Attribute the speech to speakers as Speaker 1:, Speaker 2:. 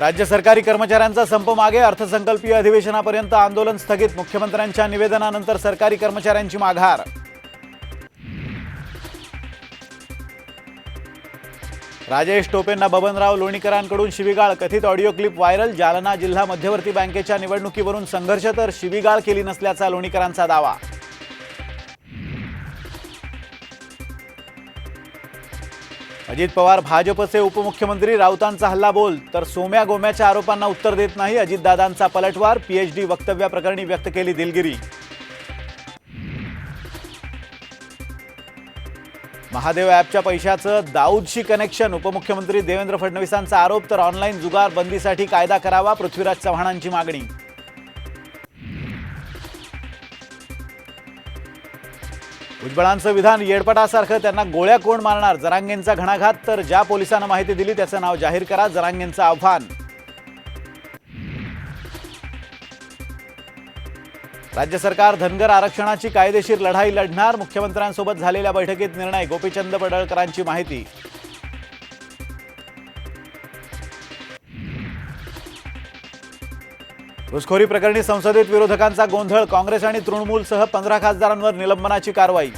Speaker 1: राज्य सरकारी कर्मचाऱ्यांचा संप मागे अर्थसंकल्पीय अधिवेशनापर्यंत आंदोलन स्थगित मुख्यमंत्र्यांच्या निवेदनानंतर सरकारी कर्मचाऱ्यांची माघार. राजेश टोपेंना बबनराव लोणीकरांकडून शिवीगाळ कथित ऑडिओ क्लिप व्हायरल जालना जिल्हा मध्यवर्ती बँकेच्या निवडणुकीवरून संघर्ष तर शिवीगाळ केली नसल्याचा लोणीकरांचा दावा. अजित पवार भाजपचे उपमुख्यमंत्री राऊतांचा हल्ला बोल तर सोम्या गोम्याच्या आरोपांना उत्तर देत नाही अजितदादांचा पलटवार पीएचडी वक्तव्याप्रकरणी व्यक्त केली दिलगिरी. महादेव ॲपच्या पैशाचं दाऊदशी कनेक्शन उपमुख्यमंत्री देवेंद्र फडणवीसांचा आरोप तर ऑनलाईन जुगार बंदीसाठी कायदा करावा पृथ्वीराज चव्हाणांची मागणी. भुजबळांचं विधान येडपटासारखं त्यांना गोळ्या कोण मारणार? जरांगेंचा घणाघात तर ज्या पोलिसांना माहिती दिली त्याचं नाव जाहीर करा जरांगेंचं आव्हान. राज्य सरकार धनगर आरक्षणाची कायदेशीर लढाई लढणार मुख्यमंत्र्यांसोबत झालेल्या बैठकीत निर्णय गोपीचंद पडळकरांची माहिती. घुसखोरी प्रकरणी संसदेत विरोधकांचा गोंधळ काँग्रेस आणि तृणमूलसह पंधरा खासदारांवर निलंबनाची कारवाई